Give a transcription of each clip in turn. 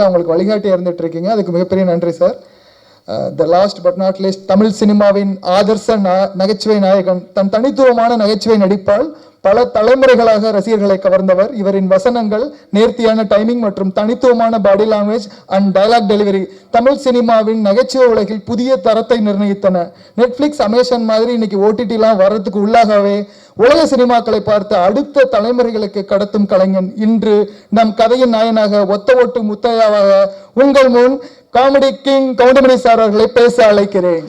அவங்களுக்கு வழிகாட்டி இருந்துட்டு இருக்கீங்க அதுக்கு மிகப்பெரிய நன்றி sir. The last but not least Tamil சினிமாவின் ஆதர்ச நகைச்சுவை நாயகன் தன் தனித்துவமான நகைச்சுவை நடிப்பால் பல தலைமுறைகளாக ரசிகர்களை கவர்ந்தவர். இவரின் வசனங்கள் நேர்த்தியான டைமிங் மற்றும் தனித்துவமான body language and dialogue delivery Tamil சினிமாவின் நகைச்சுவை உலகில் புதிய தரத்தை நிர்ணயித்தன. நெட்ஃப்ளிக்ஸ் அமேசான் மாதிரி இன்னைக்கு ஓடிடிலாம் வர்றதுக்கு உள்ளாகவே உலக சினிமாக்களை பார்த்து அடுத்த தலைமுறைகளுக்கு கடத்தும் கலைஞன். இன்று நம் கதையின் நாயனாக ஒத்த ஓட்டு முத்தையாவாக உங்கள் முன் காமெடி கிங் கவுண்டமணி சார் அவர்களை பேச அழைக்கிறேன்.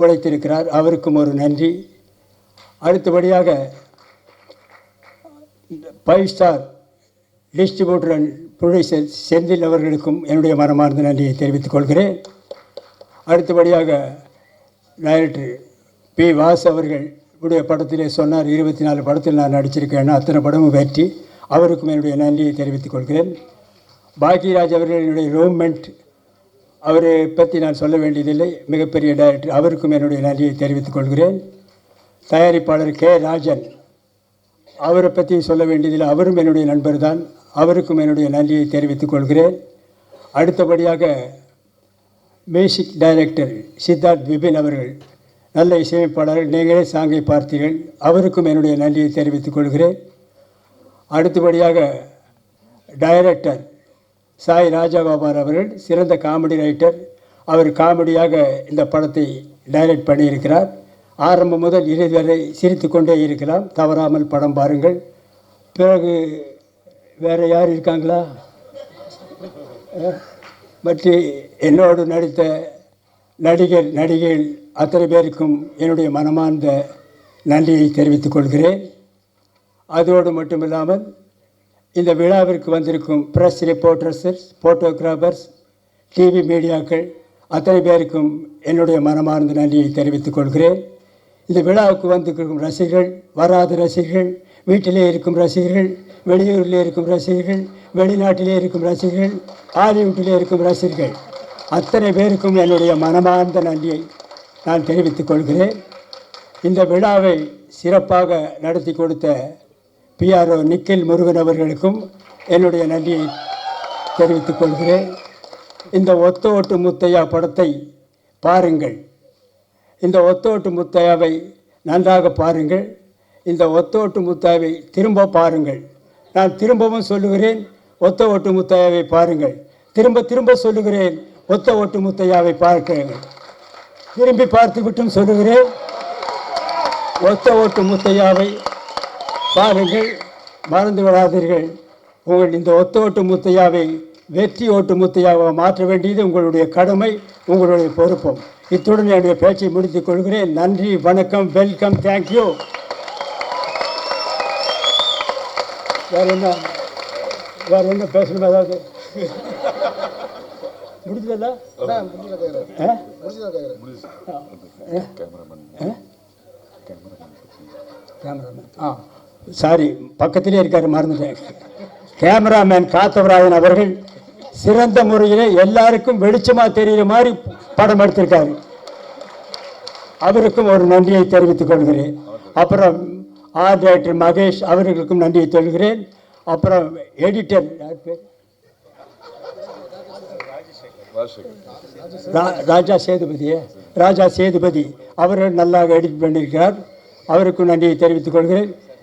உழைத்திருக்கிறார். அவருக்கும் ஒரு நன்றி. அடுத்தபடியாக five star distributor and producer Senthil அவர்களுக்கும் என்னுடைய மனமார்ந்த நன்றியை தெரிவித்துக் கொள்கிறேன். அடுத்தபடியாக டைரக்டர் பி. வாஸ் அவர்கள் உடைய படத்திலே சொன்னார் இருபத்தி நாலு படத்தில் நான் நடிச்சிருக்கேன்னா அத்தனை படமும் வெற்றி. அவருக்கும் என்னுடைய நன்றியை தெரிவித்துக் கொள்கிறேன். பாக்யராஜ் அவர்கள் என்னுடைய ரூம்மெண்ட் அவரை பற்றி நான் சொல்ல வேண்டியதில்லை. மிகப்பெரிய டைரக்டர் அவருக்கும் என்னுடைய நன்றியை தெரிவித்துக் கொள்கிறேன். தயாரிப்பாளர் கே. ராஜன் அவரை பற்றி சொல்ல வேண்டியதில்லை. அவரும் என்னுடைய நண்பர் தான் அவருக்கும் என்னுடைய நன்றியை தெரிவித்துக் கொள்கிறேன். அடுத்தபடியாக மியூசிக் டைரக்டர் சித்தார்த் விபின் அவர்கள் நல்ல இசையமைப்பாளர்கள் நீங்களே சாங்கை பார்த்தீர்கள். அவருக்கும் என்னுடைய நன்றியை தெரிவித்துக் கொள்கிறேன். அடுத்தபடியாக டைரக்டர் சாய் ராஜகோபால் அவர்கள் சிறந்த காமெடி ரைட்டர் அவர் காமெடியாக இந்த படத்தை டைரக்ட் பண்ணியிருக்கிறார். ஆரம்பம் முதல் இறுதி வரை சிரித்து கொண்டே இருக்கலாம். தவறாமல் படம் பாருங்கள். பிறகு வேறு யார் இருக்காங்களா? பற்றி மற்ற என்னோடு நடித்த நடிகர் நடிகைகள் அத்தனை பேருக்கும் என்னுடைய மனமார்ந்த நன்றியை தெரிவித்துக் கொள்கிறேன். அதோடு மட்டுமில்லாமல் இந்த விழாவிற்கு வந்திருக்கும் ப்ரெஸ் ரிப்போர்ட்டர்ஸஸ் ஃபோட்டோகிராஃபர்ஸ் டிவி மீடியாக்கள் அத்தனை பேருக்கும் என்னுடைய மனமார்ந்த நன்றியை தெரிவித்துக் கொள்கிறேன். இந்த விழாவுக்கு வந்திருக்கும் ரசிகர்கள் வராத ரசிகர்கள் வீட்டிலே இருக்கும் ரசிகர்கள் வெளியூரில் இருக்கும் ரசிகர்கள் வெளிநாட்டிலே இருக்கும் ரசிகர்கள் ஹாலிவுட்டிலே இருக்கும் ரசிகர்கள் அத்தனை பேருக்கும் என்னுடைய மனமார்ந்த நன்றியை நான் தெரிவித்துக் கொள்கிறேன். இந்த விழாவை சிறப்பாக நடத்தி கொடுத்த பிஆர்ஓ நிக்கில் முருகன் அவர்களுக்கும் என்னுடைய நன்றியை தெரிவித்துக் கொள்கிறேன். இந்த ஒத்த ஓட்டு முத்தையா படத்தை பாருங்கள். இந்த ஒத்தோட்டு முத்தையாவை நன்றாக பாருங்கள். இந்த ஒத்தோட்டு முத்தாவை திரும்ப பாருங்கள். நான் திரும்பவும் சொல்லுகிறேன் ஒத்த ஓட்டு முத்தையாவை பாருங்கள். திரும்ப திரும்ப சொல்லுகிறேன் ஒத்த ஓட்டு முத்தையாவை பார்க்கிறேன். திரும்பி பார்த்துவிட்டும் சொல்லுகிறேன் ஒத்த ஓட்டு முத்தையாவை பாருங்கள் மறந்து விடாதீர்கள். உங்கள் இந்த ஒத்த ஓட்டு முத்தையாவை வெற்றி ஓட்டு முத்தையாவை மாற்ற வேண்டியது உங்களுடைய கடமை உங்களுடைய பொறுப்பும் இத்துடன் என்னுடைய பேச்சை முடித்துக் கொள்கிறேன். நன்றி வணக்கம் வெல்கம் தேங்க்யூ வேற என்ன? வேற என்ன பேசணும் ஏதாவது? முடிஞ்சதில்ல ஆ? ஆ? கேமராமேன். ஆ. சாரி பக்கத்திலே இருக்காரு மறந்துட்டேன். கேமராமேன் காத்தவராயன் அவர்கள் சிறந்த முறையில் எல்லாருக்கும் வெளிச்சமாக தெரிகிற மாதிரி படம் எடுத்திருக்காரு. அவருக்கும் ஒரு நன்றியை தெரிவித்துக் கொள்கிறேன். அப்புறம் ஆர் டைரக்டர் மகேஷ் அவர்களுக்கும் நன்றியை சொல்கிறேன். அப்புறம் எடிட்டர் யார் பேர்? ராஜா சேதுபதியே. ராஜா சேதுபதி. அவர்கள் நல்லா எடிட் பண்ணியிருக்கிறார் அவருக்கும் நன்றியை தெரிவித்துக் கொள்கிறேன்.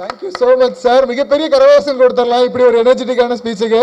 thank you so much sir மிகப்பெரிய கரவாசம் கொடுத்துடலாம். இப்படி ஒரு எனர்ஜெட்டிக்கான ஸ்பீச்சுக்கு